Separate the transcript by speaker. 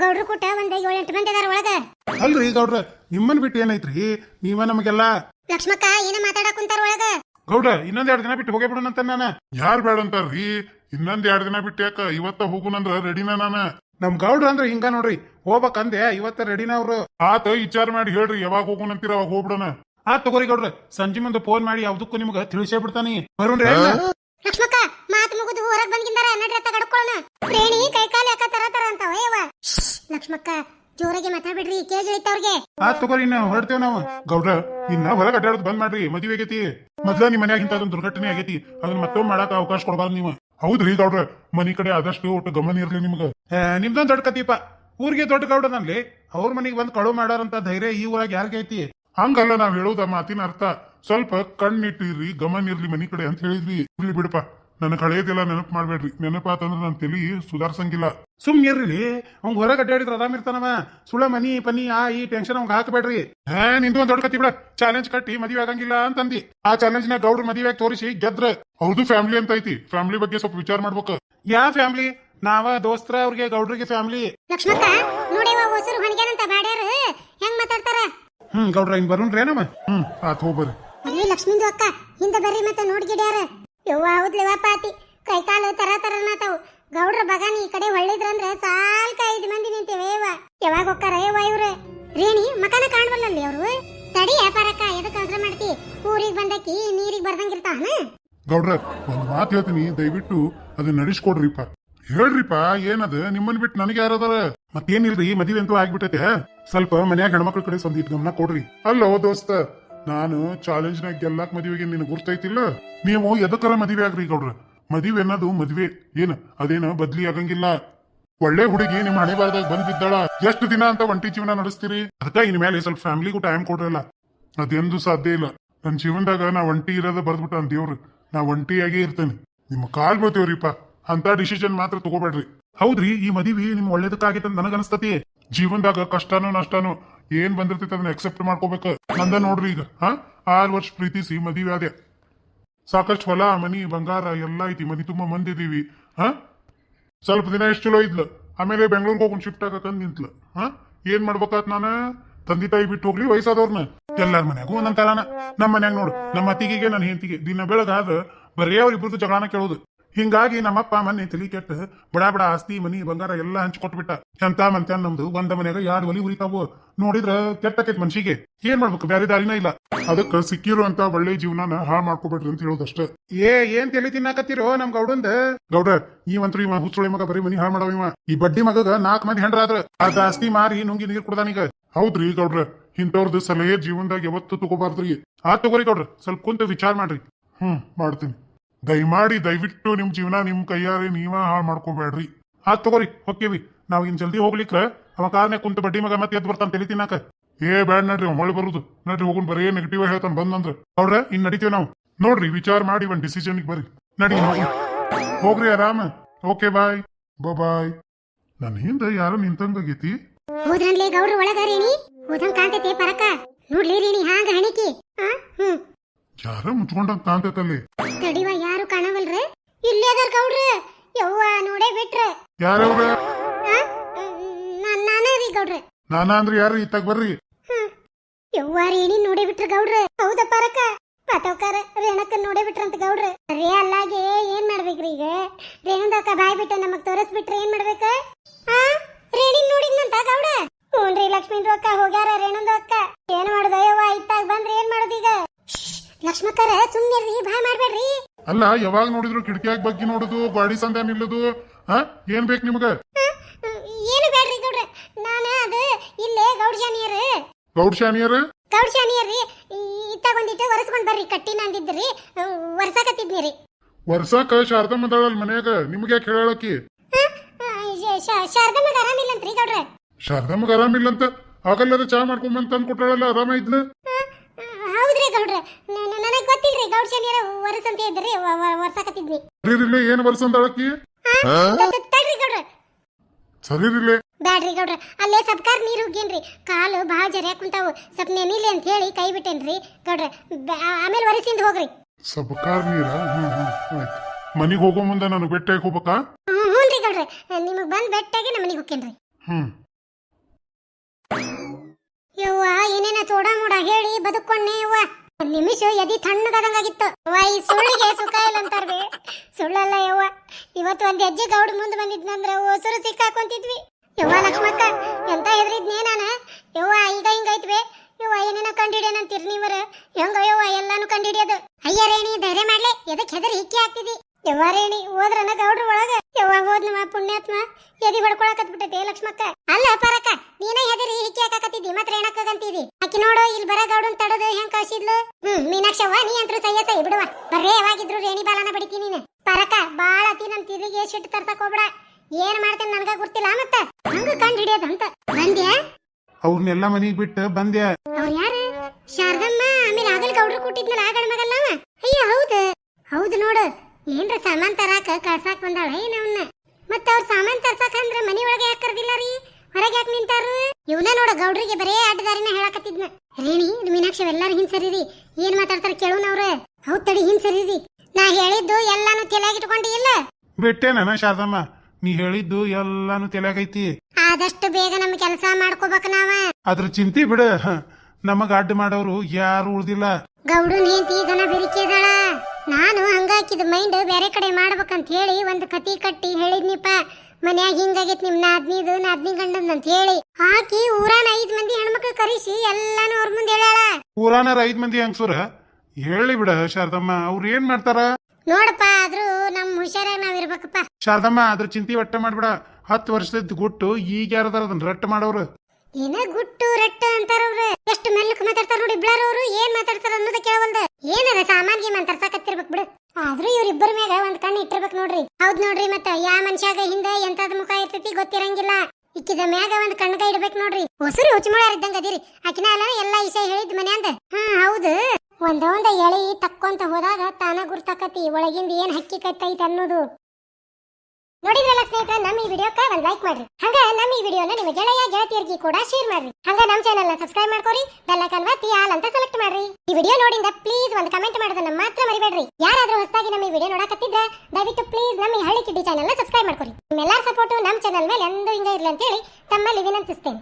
Speaker 1: ಗೌಡ್ರು ಕೂಟ ಒಂದ್ ಏಳೆಂಟು ಮಂದಿ ಅದಾರ ಒಳಗ.
Speaker 2: ಅಲ್ರಿ ಗೌಡ್ರ ನಿಮ್ಮನ್ ಬಿಟ್ಟು ಏನೈತ್ರಿ? ನೀವ ನಮಗೆಲ್ಲ?
Speaker 1: ಲಕ್ಷ್ಮಕ್ಕ ಏನ ಮಾತಾಡಕ್ ಕುಂತಾರ ಒಳಗ?
Speaker 2: ಗೌಡ್ರ ಇನ್ನೊಂದ್ ಎರಡ್ ದಿನ ಬಿಟ್ಟು ಹೋಗೇ ಬಿಡೋಣ ಅಂತ ನಾನ. ಯಾರ್ ಬೇಡ ಅಂತಾರ್ರಿ? ಇನ್ನೊಂದ್ ಎರಡ್ ದಿನ ಬಿಟ್ಟು ಯಾಕ ಇವತ್ತ ಹೋಗುನಂದ್ರ ರೆಡಿನ ನಾನ. ನಮ್ ಗೌಡ್ರ ಅಂದ್ರ ಹಿಂಗ ನೋಡ್ರಿ ಹೋಗ್ಬೇಕಂದೆ ಇವತ್ತ ರೆಡಿನ ಅವ್ರು. ಆತ ವಿಚಾರ ಮಾಡಿ ಹೇಳ್ರಿ ಯಾವಾಗ ಹೋಗುನಂತೀರ ಅವಾಗ ಹೋಗ್ಬಿಡೋಣ. ಆತ್ ತಗೋರಿ ಗೌಡ್ರ ಸಂಜೆ ಮುಂದೆ ಫೋನ್ ಮಾಡಿ ಯಾವ್ದಕ್ಕೂ ನಿಮ್ಗ ತಿಳಿಸೇ ಬಿಡ್ತಾನಿ. ಬರೋಣ್ರಿ
Speaker 1: ಲಕ್ಷ್ಮಕ್ಕ ಮಾತು ಮುಗಿದು ಹೊರಗ್ ಬಂದಿದ್ದಾರ ನಡ್ರಿ ಅತ್ತ ಗಡ್ಕೊಳ್ಳೋಣ ರೇಣಿ ಕೈ ಕಾಲು ಯಾಕ ತರ ತರ ಅಂತ ಲಕ್ಷ್ಮಕ್ಕ, ಜೋರಾಗಿ ಮಾತಾಡ್ಬಿಡ್ರಿ ಕೇಳಿ ಅವ್ರಿಗೆ.
Speaker 2: ಆತ್ ತಗೋರಿ, ಇನ್ನ ಹೊರಡ್ತೇವ್ ನಾವು. ಗೌಡ್ರ, ಇನ್ನ ಹೊರಗ್ ಅಡ್ಡಾಡೋದು ಬಂದ್ ಮಾಡ್ರಿ, ಮದುವೆ ಆಗೈತಿ. ಮೊದ್ಲ ನಿಮ್ ಮನ್ಯಾಗ ಇಂತ ಅದೊಂದು ದುರ್ಘಟನೆ ಆಗೈತಿ. ಅದನ್ನ ಮತ್ತೊಮ್ಮೆ ಮಾಡಾಕ ಅವಕಾಶ ಕೊಡಬಾರ್ದು ನೀವು. ಹೌದ್ರಿ ಗೌಡ್ರ, ಮನಿ ಕಡೆ ಆದಷ್ಟು ಒಟ್ಟು ಗಮನ ಇರ್ಲಿ ನಿಮ್ಗ. ನಿಮ್ದೊಂದ್ ದೊಡ್ಡ ಕತೀಪ ಊರಿಗೆ ದೊಡ್ಡ ಗೌಡನಲ್ಲಿ ಅವ್ರ ಮನೆಗೆ ಬಂದ್ ಕಳು ಮಾಡಾರಂತ ಧೈರ್ಯ ಈ ಊರಾಗ ಯಾರಿಗೆ ಐತಿ? ಹಂಗಲ್ಲ ನಾವ್ ಹೇಳೋದ ಮಾತಿನ ಅರ್ಥ. ಸ್ವಲ್ಪ ಕಣ್ಣಿಟ್ಟಿರ್ರಿ ಗಮನ ಇರ್ಲಿ ಮನಿ ಕಡೆ ಅಂತ ಹೇಳಿದ್ವಿ. ಇರ್ಲಿ ಬಿಡಪ್ಪ. ನನಗ್ ಕಳೆಯದಿಲ್ಲ ನೆನಪು ಮಾಡ್ಬೇಡ್ರಿ. ನೆನಪಾತಂದ್ರ ನನ್ನ ತಲಿ ಸುಧಾರ್ಸಂಗಿಲ್ಲ. ಸುಮ್ನೆ ಅವ್ಗ ಅವ್ನ್ ಹೊರಗೆ ಅಡ್ಡಾಡಿದ್ರ ಆರಾಮ್ ಇರ್ತಾನವ. ಸುಳ ಮನಿ ಪನಿ ಆ ಈ ಟೆನ್ಷನ್ ಅವ್ಗ ಹಾಕಬೇಡ್ರಿ. ಹಾ ನಿಂದು ಒಂದ್ ದೊಡ್ಡ ಕತಿ ಬಿಡ. ಚಾಲೆಂಜ್ ಕಟ್ಟಿ ಮದುವೆ ಆಗಂಗಿಲ್ಲ ಅಂತಂದಿ. ಆ ಚಾಲೆಂಜ್ನ ಗೌಡ್ರ ಮದುವೆ ತೋರಿಸಿ ಗೆದ್ರ. ಹೌದು ಫ್ಯಾಮಿಲಿ ಅಂತ ಐತಿ. ಫ್ಯಾಮಿಲಿ ಬಗ್ಗೆ ಸ್ವಲ್ಪ ವಿಚಾರ ಮಾಡ್ಬೇಕು. ಯಾ ಫ್ಯಾಮಿಲಿ ನಾವ ದೋಸ್ತ್ರ ಅವ್ರಿಗೆ ಗೌಡ್ರಿಗೆ ಫ್ಯಾಮಿಲಿ
Speaker 1: ಲಕ್ಷ್ಮಕ್ಕ ನೋಡಿವ ಹೊಸರು ಹೊಣಿಗ್ಯಾನಂತ ಬಾಡ್ಯಾರ ಹೆಂಗ್ ಮಾತಾಡ್ತಾರ?
Speaker 2: ಹ್ಮ್ ಗೌಡ್ರ ಹಿಂಗ್ ಬರೋಣ್ರಿ ನಮ್ಮ ಹ್ಮ್ ಆತ್ ಹೋಗ್ಬರ್ರಿ
Speaker 1: ಬರ್ರಿ. ಲಕ್ಷ್ಮಿಂದು ಅಕ್ಕ ಹಿಂದ ಬರ್ರಿ ಮತ್ತೆ ನೋಡ್ಗಿಡ್ಯಾರ. ಯವ್ವ ಹೌದ್ಲೇವ ಪಾತಿ. ಕೈ ಕಾಲು ತರ ತರ ನಾತಾವು ಗೌಡ್ರ ಬಗಾನಿ ಈ ಕಡೆ ಹೊಳ್ಳಿದ್ರಂದ್ರ ಸಾಲ್ಕ ಐದು ಮಂದಿ ನಿಂತೇವೆ ಯಾವಾಗ ಹೋಗ್ತಾರ ಯವ್ವ ಇವ್ರು? ರೇಣಿ ಮಕನ ಕಾಣ್ವಲ್ಲಲ್ಲಿ ಅವ್ರು? ತಡಿ ವ್ಯಾಪಾರಕ್ಕ ಎದಕ್ಕೆ ಅವಸರ ಮಾಡ್ತಿ? ಊರಿಗೆ ಬಂದಕ್ಕಿ ನೀರಿಗೆ ಬರ್ದಂಗಿರ್ತಾನ?
Speaker 2: ಗೌಡ್ರ ಒಂದು ಮಾತು ಹೇಳ್ತೀನಿ. ದಯವಿಟ್ಟು ಅದು ನಡೆಸ್ಕೊಡ್ರಿಪ್ಪ ಹೇಳ್ರಿಪ್ಪ ಏನದ? ನಿಮ್ಮನ್ ಬಿಟ್ಟು ನನಗೆ ಯಾರದಾರ ಮತ್ತೇನಿಲ್ರಿ ಮದುವೆ ಅಂತೂ ಆಗ್ಬಿಟ್ಟೈತೆ. ಸ್ವಲ್ಪ ಮನ್ಯಾಗ ಹೆಣ್ಮಕ್ಳ ಕಡೆ ಸ್ವಲ್ಪ ಗಮನ ಕೊಡ್ರಿ. ಅಲ್ಲೋ ದೋಸ್ತ ನಾನು ಚಾಲೆಂಜ್ ನಾಗ ಗೆಲ್ಲಾಕ್ ಮದುವೆಗೆ ನಿನ್ ಗುರ್ತೈತಿಲ್ಲ? ನೀವು ಎದಕ್ಕರ ಮದುವೆ ಆಗ್ರಿ ಗೌಡ್ರ? ಮದುವೆ ಅನ್ನೋದು ಮದುವೆ. ಏನ? ಅದೇನು ಬದ್ಲಿ ಆಗಂಗಿಲ್ಲ. ಒಳ್ಳೆ ಹುಡುಗಿ ನಿಮ್ಮ ಹಣೆ ಬಾರದಾಗ ಬಂದ್ ಬಿದ್ದಾಳ ಎಷ್ಟು ದಿನ ಅಂತ ಒಂಟಿ ಜೀವನ ನಡೆಸ್ತೀರಿ? ಅದಕ್ಕ ಇನ್ ಮೇಲೆ ಸ್ವಲ್ಪ ಫ್ಯಾಮಿಲಿಗೂ ಟೈಮ್ ಕೊಡ್ರಲ್ಲ. ಅದೆಂದು ಸಾಧ್ಯ ಇಲ್ಲ. ನನ್ನ ಜೀವನದಾಗ ನಾ ಒಂಟಿ ಇರೋದ ಬರ್ದ್ಬಿಟ್ಟ ದೇವ್ರು. ನಾ ಒಂಟಿಯಾಗೇ ಇರ್ತೇನೆ. ನಿಮ್ಮ ಕಾಲ್ ಬೀಳ್ತೇವ್ರಿಪ್ಪ. ಅಂತ ಡಿಸಿಷನ್ ಮಾತ್ರ ತಗೋಬೇಡ್ರಿ. ಹೌದ್ರಿ, ಈ ಮದುವೆ ನಿಮ್ ಒಳ್ಳೇದಕ್ಕಾಗೈತೆ ನನಗ ನನಗನ್ಸ್ತತಿ ಜೀವನದಾಗ ಕಷ್ಟನೋ ನಷ್ಟನೋ ಏನ್ ಬಂದಿರ್ತೈತೆ ಅದನ್ನ ಎಕ್ಸೆಪ್ಟ್ ಮಾಡ್ಕೋಬೇಕು? ನಂದ ನೋಡ್ರಿ ಈಗ. ಹಾ? ಆರು ವರ್ಷ ಪ್ರೀತಿಸಿ ಮದುವೆ ಆದೆ ಸಾಕಷ್ಟು ಹೊಲ, ಮನಿ, ಬಂಗಾರ ಎಲ್ಲ ಐತಿ. ಮನಿ ತುಂಬಾ ಮಂದಿ ಇದೀವಿ. ಹಾ? ಸ್ವಲ್ಪ ದಿನ ಎಷ್ಟು ಚಲೋ ಇದ್ಲು? ಆಮೇಲೆ ಬೆಂಗಳೂರಿಗೆ ಹೋಗಿ ಶಿಫ್ಟ್ ಆಗಕಂದ್ ನಿಂತ್ಲು. ಹಾ? ಏನ್ ಮಾಡ್ಬೇಕಾತ್ ನಾನು? ತಂದೆ ತಾಯಿ ಬಿಟ್ಟು ಹೋಗ್ಲಿ ವಯಸ್ಸಾದವ್ರನ್ನ ಎಲ್ಲಾರ ಮನ್ಯಾಗೂ ಒಂದೊಂದ್ ತರಾನ. ನಮ್ಮ ಮನ್ಯಾಗ ನೋಡು ನಮ್ಮ ಅತ್ತಿಗೆಗೆ ನನ್ನ ಹೆಂಡತಿಗೆ ದಿನ ಬೆಳಗಾದ ಬರೀ ಅವ್ರಿಬ್ರದ್ದು ಜಗಳಾನ ಕೇಳೋದು. ಹಿಂಗಾಗಿ ನಮ್ಮಪ್ಪ ಮನೆ ತಲಿ ಕೆಟ್ಟ, ಬಡ ಬಡ ಆಸ್ತಿ, ಮನಿ, ಬಂಗಾರ ಎಲ್ಲ ಹಂಚ್ಕೊಟ್ಬಿಟ್ಟ ಎಂತ ಮಂತ್ಯಾನ್ ನಮ್ದು ಬಂದ ಮನೆಯಾಗ ಯಾರು ಒಲಿ ಉರಿತಾವು ನೋಡಿದ್ರ ಕೆಟ್ಟಕೈತ್ ಮನ್ಸಿಗೆ ಏನ್ ಮಾಡ್ಬೇಕು? ಬ್ಯಾರೆ ದಾರಿನ ಇಲ್ಲ. ಅದಕ್ಕ ಸಿಕ್ಕಿರುವಂತ ಒಳ್ಳೆ ಜೀವನ ಹಾಳು ಮಾಡ್ಕೋಬೇಡ್ರಿ ಅಂತ ಹೇಳೋದಷ್ಟ. ಏ, ಏನ್ ತಲೆ ತಿನ್ನಾಕತ್ತೀರೋ ನಮ್ ಗೌಡಂದ? ಗೌಡ ಇವಂತ್ರು ಇವ ಹುಚ್ಚುಳಿ ಮಗ ಬರೀ ಮನಿ ಹಾಳು ಮಾಡವ ಇವ. ಈ ಬಡ್ಡಿ ಮಗಗ ನಾಲ್ಕ್ ಮಂದಿ ಹೆಂಡ್ರಾದ್ರ. ಅದ ಆಸ್ತಿ ಮಾರಿ ನುಂಗಿ ನೀರ್ ಕುಡ್ದಾನೀಗ ಹೌದ್ರಿ ಗೌಡ್ರ ಇಂಥವ್ರದ್ದು ಸಲಹೆ ಜೀವನದಾಗ ಯಾವತ್ತು ತಗೋಬಾರ್ದ್ರಿ. ಆ ತಗೋರಿ ಗೌಡ್ರ, ಸ್ವಲ್ಪ ಕುಂತ ವಿಚಾರ ಮಾಡ್ರಿ. ಹ್ಮ್, ಮಾಡ್ತೀನಿ. ದಯಮಾಡಿ ದಯವಿಟ್ಟು ನಿಮ್ಮ ಜೀವನ ನಿಮ್ಮ ಕೈಯಾರೆ ನೀವ ಹಾಳು ಮಾಡ್ಕೋಬೇಡ್ರಿ. ಆತ್ ತಗೋರಿ ಹೊಕ್ಕೇವಿ ನಾವ್ ಇನ್ ಜಲ್ದಿ ಹೋಗ್ಲಿಕ್ರ ಅವ ಕಾರ್ನೆ ಕುಂತ ಬಡ್ಡಿ ಮಗ ಮತ್ತೆ ಎದ್ದು ಬರ್ತಾನ ತಲೆ ತಿನ್ನಾಕ. ಏ ಬ್ಯಾಡ್ ನಡ್ರಿ ಮಳೆ ಬರುದು. ನಡ್ರಿ ಹೋಗುನ್ ಬರೀ ನೆಗೆಟಿವ್ ಹೇಳ್ತಾನ ಬಂದಂದ್ರ ಅವ್ರ ಇನ್ ನಡಿತೀವಿ ನಾವು. ನೋಡ್ರಿ ವಿಚಾರ ಮಾಡಿ ಒಂದ್ ಡಿಸಿಷನ್ ಬರ್ರಿ. ನಡಿ ಹೋಗಿ. ಹೋಗ್ರಿ ಆರಾಮ. ಓಕೆ ಬಾಯ್ ಬಾಯ್ ನನ್ ಹಿಂದ ಯಾರೋ ನಿಂತಂಗಾಗೈತಿ.
Speaker 1: ಹೋದ್ರನ್ಲೇ ಗೌಡ್ರು ಒಳಗ ರೇಣಿ ಹೋದಂಗ್ ಕಾಣ್ತೈತೆ ಪರಕ. ನೋಡ್ಲಿ ರೇಣಿ ಹಾಂಗ ಹಣಿಕಿ. ಆ?
Speaker 2: ಯಾರ ಮುಚ್ಕೊಂಡಂಗ ಕಾಣ್ತೈತಲ್ಲಿ.
Speaker 1: ತಡಿವ ಇಲ್ಲೇ ಅದಾರ ಗೌಡ್ರ? ಯವ್ವ ನೋಡೇ ಬಿಟ್ರೆ.
Speaker 2: ಯಾರವ್ರ?
Speaker 1: ನಾನ್ ರೀ ಗೌಡ್ರೆ.
Speaker 2: ನಾನ ಅಂದ್ರೆ ಯಾರು ಇತ್ತಾಗ ಬರ್ರಿ.
Speaker 1: ಯವ್ವ ರೇಣಿ ನೋಡೇ ಬಿಟ್ರ ಗೌಡ್ರ. ಹೌದ ಪರಕ? ಪತವ್ಕಾರ ರೇಣಕ್ಕ ನೋಡೇ ಬಿಟ್ರಂತ ಗೌಡ್ರೆ. ರೇ ಅಲ್ಲಾಗೆ ಏನ್ ಮಾಡ್ಬೇಕ್ರಿ ಈಗ? ರೇಣುದಕ್ಕ ಬಾಯ್ ಬಿಟ್ಟ ನಮಗ್ ತೋರಿಸ್ಬಿಟ್ರೆ ಏನ್ ಮಾಡ್ಬೇಕ? ಆ? ರೇಣಿ ನೋಡಿದ್ನಂತ ಗೌಡ? ಹ್ಞೂನ್ರಿ ಲಕ್ಷ್ಮೀಂದ್ರ ಅಕ್ಕ ಹೋಗ್ಯಾರ ರೇಣುದ ಅಕ್ಕ. ಏನ್ ಮಾಡುದ ಯವ್ವ ಇತ್ತಾಗ ಬಂದ್ರೆ ಏನ್ ಮಾಡೋದೀಗ ಲಕ್ಷ್ಮಕ್ಕರ ಸುಮ್ನಿರ್ರಿ ಬಾಯ್ ಮಾಡ್ಬೇಡ್ರಿ.
Speaker 2: ಅಲ್ಲ ಯಾವಾಗ ನೋಡಿದ್ರು ಕಿಟಕಿಯಾಗ ಬಗ್ಗಿ ನೋಡುದು ಗಾಡಿ ಸಂದೇ ನಿಲ್ಲದು ಹಾ? ಏನ್ ಬೇಕು ನಿಮ್ಗ?
Speaker 1: ಆ, ಏನು ಬೇಡ್ರಿ ಗೌಡ್ರ ನಾನ ಅದು ಇಲ್ಲೇ ಗೌಡ್ಜಾನಿಯರ್
Speaker 2: ಗೌಡ್ ಶಾನಿಯರ್
Speaker 1: ಗೌಡ್ಶಾನಿಯರ್ ರೀ ಇತ್ತಾಗ ಒಂದಿಟ್ಟು ಒರೆಸ್ಕೊಂಡ್ ಬರ್ರಿ ಕಟ್ಟಿನ ಅಂದಿದ್ರಿ ಒರ್ಸಾಕತ್ತಿದ್ನಿ ರೀ
Speaker 2: ವರ್ಷಾಕ ಶಾರದಮ್ಮ ಅದಾಳಲ್ ಮನ್ಯಾಗ ನಿಮ್ಗೆ ಯಾಕೆ ಹೇಳಾಕಿ
Speaker 1: ಶಾರದಮ್ಮಗ ಆರಾಮಿಲ್ಲಂತ್ರಿ ಗೌಡ್ರ.
Speaker 2: ಶಾರದಮ್ಮಗ ಆರಾಮಿಲ್ಲಂತ ಆಗಲ್ಲದ ಚಾ ಮಾಡ್ಕೊಂಬಂತ ತಂದ್ ಕೊಟ್ಟಾಳಲ್ಲ ಆರಾಮ ಇದ್ಲ
Speaker 1: ಆ, ಆ, ಹೌದ್ರಿ ಗೌಡ್ರ. ನನಗ್ ಗೊತ್ತಿಲ್ರಿ ಗೌಡ್ಶಾನಿಯರ ಒರೆಸಂತ ಇದ್ರಿ ಒರ್ಸಾಕತ್ತಿದ್ನಿ
Speaker 2: ಸರಿರಿಲ್ಲ ಏನ್ ವರ್ಷಂದಾಳಕಿ
Speaker 1: ತಡ್ರಿ ಗೌಡ್ರ.
Speaker 2: ಸರಿರಿಲ್ಲ
Speaker 1: ಬ್ಯಾಡ್ರಿ ಗೌಡ್ರ. ಅಲ್ಲೇ ಸಬ್ಕಾರ್ ನೀರು ಹೋಗ್ಯೇನ್ರಿ ಕಾಲು ಭಾಳ ಜರಿಯಾಕ್ ಕುಂತಾವು. ಸ್ವಲ್ಪ ನೆನಿಲಿ ಅಂತ ಹೇಳಿ ಕೈ ಬಿಟ್ಟೇನ್ರಿ ಗೌಡ್ರ. ಆಮೇಲೆ ವರಸಿಂದ ಹೋಗ್ರಿ.
Speaker 2: ಸಬ್ಕಾರ್ ನೀರ? ಹ್ಮ್ ಹ್ಮ್ ಆಯ್ತು. ಮನಿಗ್ ಹೋಗೋ ಮುಂದೆ ನಾನು ಬೆಟ್ಟಾಗಿ ಹೋಗ್ಬೇಕಾ?
Speaker 1: ಹ್ಞೂ ರೀ ಗೌಡ್ರ. ನಿಮಗ್ ಬಂದ್ ಬೆಟ್ಟಾಗಿ ನಮ್ಮ ಮನೆಗೆ ಹೋಗ್ಕೇನ್ರಿ
Speaker 2: ಹ್ಮ್.
Speaker 1: ಯವ್ವ, ಏನೇನ ತೋಡ ಮೂಡ ಹೇಳಿ ಬದುಕೊಂಡೆ ಯವ್ವ. ಒಂದ್ ನಿಮಿಷ ಎದಿ ತಣ್ಣಗದಂಗಾಗಿತ್ತು. ಯವ್ವ, ಈ ಸುಳ್ಳಿಗೆ ಸುಖ ಇಲ್ಲ ಅಂತಾರ್ರಿ. ಸುಳ್ಳಲ್ಲ ಯವ್ವ. ಇವತ್ತು ಒಂದ್ ಹೆಜ್ಜೆ ಗೌಡ್ ಮುಂದೆ ಬಂದಿದ್ನಂದ್ರ ಹೊಸರು ಸಿಕ್ಕಾಕೊಂತಿದ್ವಿ. ಯವ್ವ, ಲಕ್ಷ್ಮಕ್ಕ, ಎಂತ ಹೆದ್ರಿದ್ನೇ ನಾನ? ಯವ್ವ, ಈಗ ಹಿಂಗೈತ್ವಿ ಯವ್ವ, ಏನೇನ ಕಂಡಿಡ್ಯಾನಂತೀರ್ ನೀವರ? ಹೆಂಗ ಯವ್ವ, ಎಲ್ಲಾನು ಕಂಡಿಡಿಯೋದು. ಅಯ್ಯ ರೇಣಿ, ಧೈರ್ಯ ಮಾಡ್ಲೆ. ಎದಕ್ ಹೆದರಿ ಹಿಕ್ಕಿ ಆಗ್ತಿದಿ ಯವ್ವ ರೇಣಿ, ಹೋದ್ರನ ಗೌಡ್ರ ಒಳಗ. ಹೋದ್ನವ ಪುಣ್ಯಾತ್ಮ ಎದಿ ಬಡ್ಕೊಳಕತ್ ಬಿಟ್ಟೈತೆ ಲಕ್ಷ್ಮಕ್ಕ. ಅಲ್ಲ ಪರಕ ನೀನೇ ಹೆದರಿ ಹಿಕ್ಕಿ ಹಾಕಕತ್ತಿದ್ದಿ ಮತ್ತೆ ಏನಾಕಂತೀವಿ ಆಕಿ ನೋಡು ಇಲ್ಲಿ ಬರ ಗೌಡನ್ ತಡದು ಹೆಂಗ್ ಕಳ್ಸಿದ್ಲು. ಹ್ಮ್ ಮೀನಾಕ್ಷವ್ವ ನೀ ಅಂತೂ ಸಹ್ಯ ಸೈ ಬಿಡುವ. ಬರೇ ಯಾವಾಗಿದ್ರು ರೇಣಿ ಬಾಲನ ಬಡಿತಿ ನೀನು. ಪರಕ ಬಾಳ ಅತಿ ನಮ್ ತಿರುಗಿ ಸಿಟ್ಟು ತರ್ಸಕ್ ಹೋಗ್ಬೇಡ. ಏನ್ ಮಾಡ್ತೇನೆ ನನ್ಗ ಗೊತ್ತಿಲ್ಲ ಮತ್ತ? ಹಂಗ ಕಂಡ್ ಹಿಡಿಯೋದಂತ. ಬಂದ್ಯಾ?
Speaker 2: ಅವ್ರನ್ನೆಲ್ಲ ಮನೆಗ್ ಬಿಟ್ಟು ಬಂದ್ಯ?
Speaker 1: ಅವ್ರ ಯಾರು? ಶಾರದಮ್ಮ ಆಮೇಲೆ ಆಗಲ್ ಗೌಡ್ರು ಕೊಟ್ಟಿದ್ನಲ್ಲ ಆಗಳ ಮಗಲ್ಲ ಅವ? ಅಯ್ಯ ಹೌದು. ಹೌದು ನೋಡು ಏನ್ರ ಸಾಮಾನ್ ತರಾಕ ಕಳ್ಸಾಕ್ ಬಂದಾಳ? ಏನ್ ಅವನ್ನ ಮತ್ತ ಅವ್ರ ಸಾಮಾನ್ ತರ್ಸಾಕ ಅಂದ್ರ ಮನಿ ಒಳಗೆ ಯಾಕೆ ಕರ್ದಿಲ್ಲ ರೀ? ಹೊರಗೆ ಯಾಕೆ ನಿಂತಾರು? ಇವನ ನೋಡ ಗೌಡ್ರಿಗೆ ಬರೇ ಅಡ್ಡದಾರಿನ ಹೇಳಕತ್ತಿದ್ನ. ರೇಣಿ ಮೀನಾಕ್ಷಿ ಎಲ್ಲಾರು ಹಿಂದ್ ಸರಿರಿ ಏನ್ ಮಾತಾಡ್ತಾರ ಕೇಳುನವ್ರ ಹೌದ್ ತಡಿ ಹಿಂದ್ ಸರಿರಿ ನಾ ಹೇಳಿದ್ದು ಎಲ್ಲಾನು ತಲೆಯಾಗಿಟ್ಕೊಂಡಿ ಇಲ್ಲ
Speaker 2: ಬಿಟ್ಟೇನ ಶಾರದಮ್ಮ? ನೀ ಹೇಳಿದ್ದು ಎಲ್ಲಾನು ತಲೆಯಾಗೈತಿ
Speaker 1: ಆದಷ್ಟು ಬೇಗ ನಮ್ ಕೆಲಸ ಮಾಡ್ಕೋಬೇಕ ನಾವ.
Speaker 2: ಅದ್ರ ಚಿಂತಿ ಬಿಡ. ನಮಗ ಅಡ್ಡ ಮಾಡೋರು ಯಾರು ಉಳ್ದಿಲ್ಲ.
Speaker 1: ಗೌಡನ್ ಹೆಂಡತಿ ದನ ಬೆರಿಕೆದಾಳ ನಾನು ಹಂಗಾಕಿದ ಮೈಂಡ್ ಬೇರೆ ಕಡೆ ಮಾಡ್ಬೇಕಂತ ಹೇಳಿ ಒಂದು ಕತಿ ಕಟ್ಟಿ ಹೇಳಿದ್ನಿಪ್ಪ. ಮನ್ಯಾಗ ಹಿಂಗಾಗೈತಿ ನಿಮ್ ನಾದ್ನಿದು ನಾದ್ನಿ ಗಂಡನ್ ಅಂತ ಹೇಳಿ. ಹಾಕಿ ಊರಾನ ಐದ್ ಮಂದಿ ಹೆಣ್ಮಕ್ಳು ಕರೆಸಿ ಎಲ್ಲಾನು ಅವ್ರ ಮುಂದೆ ಹೇಳ
Speaker 2: ಊರಾನರ ಐದ್ ಮಂದಿ ಹೆಂಗ್ಸುರ ಹೇಳಿ ಬಿಡ ಶಾರದಮ್ಮ ಅವ್ರು ಏನ್ ಮಾಡ್ತಾರ?
Speaker 1: ನೋಡಪ್ಪ ಆದ್ರೂ ನಮ್ ಹುಷಾರಾಗ ನಾವ್ ಇರ್ಬೇಕಪ್ಪ.
Speaker 2: ಶಾರದಮ್ಮ ಅದ್ರ ಚಿಂತಿ ಒಟ್ಟ ಮಾಡ್ಬಿಡ. ಹತ್ತು ವರ್ಷದ ಗುಟ್ಟು ಈಗ ಯಾರದಾರ ಅದನ್ನ ರಟ್ಟು ಮಾಡೋರು?
Speaker 1: ಏನ ಗುಟ್ಟು ರಟ್ಟ ಅಂತಾರ ಅವ್ರು. ಎಷ್ಟು ಮೆಲ್ಲಕ್ ಮಾತಾಡ್ತಾರ ನೋಡಿ ಇಬ್ಳಾರ ಅವ್ರು ಏನ್ ಮಾತಾಡ್ತಾರ ಅನ್ನೋದ ಕೇಳವಲ್ದ ಏನಾರ ಸಾಮಾನ್ ಗೀಮಾನ್ ತರ್ಸಾಕತ್ತಿರ್ಬೇಕು ಬಿಡು ಆದ್ರೂ ಇವ್ರಿಬ್ಬರ ಮ್ಯಾಗ ಒಂದ್ ಕಣ್ಣು ಇಟ್ಟಿರ್ಬೇಕು ನೋಡ್ರಿ ಹೌದ್ ನೋಡ್ರಿ ಯಾ ಮನುಷ್ಯಾಗ ಹಿಂದೆ ಎಂತದ ಮುಖ ಇರ್ತೈತಿ ಗೊತ್ತಿರಂಗಿಲ್ಲ. ಇಕ್ಕಿದ ಮ್ಯಾಗ ಒಂದ್ ಕಣ್ಗ ಇಡ್ಬೇಕು ನೋಡ್ರಿ. ಹೊಸರು ಹುಚ್ಚುಮಳಾರ ಇದ್ದಂಗ ಅದಿರಿ. ಆಕಿನ ಅಲ್ಲ ಎಲ್ಲಾ ವಿಷಯ ಹೇಳಿದ್ ಮನ್ಯಾಂದ. ಹಾ, ಹೌದು. ಒಂದ ಒಂದ ಎಳಿ ತಕ್ಕೊಂತ ಹೋದಾಗ ತಾನ ಗುರ್ತಾಕತಿ. ಒಳಗಿಂದ ಏನ್ ಹಕ್ಕಿ ಕತ್ತೈತಿ ಅನ್ನೋದು. ನೋಡಿದ್ರಲ್ಲ ಸ್ನೇಹಿತರೆ, ನಮ್ಮ ಈ ವಿಡಿಯೋಕ್ಕೆ ಒಂದ್ ಲೈಕ್ ಮಾಡ್ರಿ. ಹಂಗ ನಮ್ಮ ಈ ವಿಡಿಯೋನ ನಿಮ್ಮ ಗೆಳೆಯ, ಗೆಳತಿಯರಿಗೆ ಕೂಡ ಶೇರ್ ಮಾಡ್ರಿ. ಹಂಗ ನಮ್ಮ ಚಾನೆಲ್ ಸಬ್ಸ್ಕ್ರೈಬ್ ಮಾಡ್ಕೊರಿ ಬೆಲ್ ಐಕಾನ್ ಒತ್ತಿ ಆಲ್ ಅಂತ ಸೆಲೆಕ್ಟ್ ಮಾಡ್ರಿ. ಈ ವಿಡಿಯೋ ನೋಡಿಂದ ಪ್ಲೀಸ್ ಒಂದ್ ಕಮೆಂಟ್ ಮಾಡೋದನ್ನ ಮರಿಬೇಡ್ರಿ ಯಾರಾದ್ರೂ ಹೊಸದಾಗಿ ನಮ್ಮ ಈ ವಿಡಿಯೋ ನೋಡಕತ್ತಿದ್ರೆ ದಯವಿಟ್ಟು ಪ್ಲೀಸ್ ನಮ್ಮ ಈ ಹಳ್ಳಿ ಕಿಡ್ಡಿ ಚಾನೆಲ್ನ ಸಬ್ಸ್ಕ್ರೈಬ್ ಮಾಡ್ಕೊರಿ ನಿಮ್ಮೆಲ್ಲರ ಸಪೋರ್ಟು ನಮ್ಮ ಚಾನೆಲ್ ಮೇಲೆ ಎಂದೂ ಹಿಂಗೆ ಇರಲಿ ಅಂತ ಹೇಳಿ ತಮ್ಮಲ್ಲಿ ವಿನಂತಿಸ್ತೇನೆ.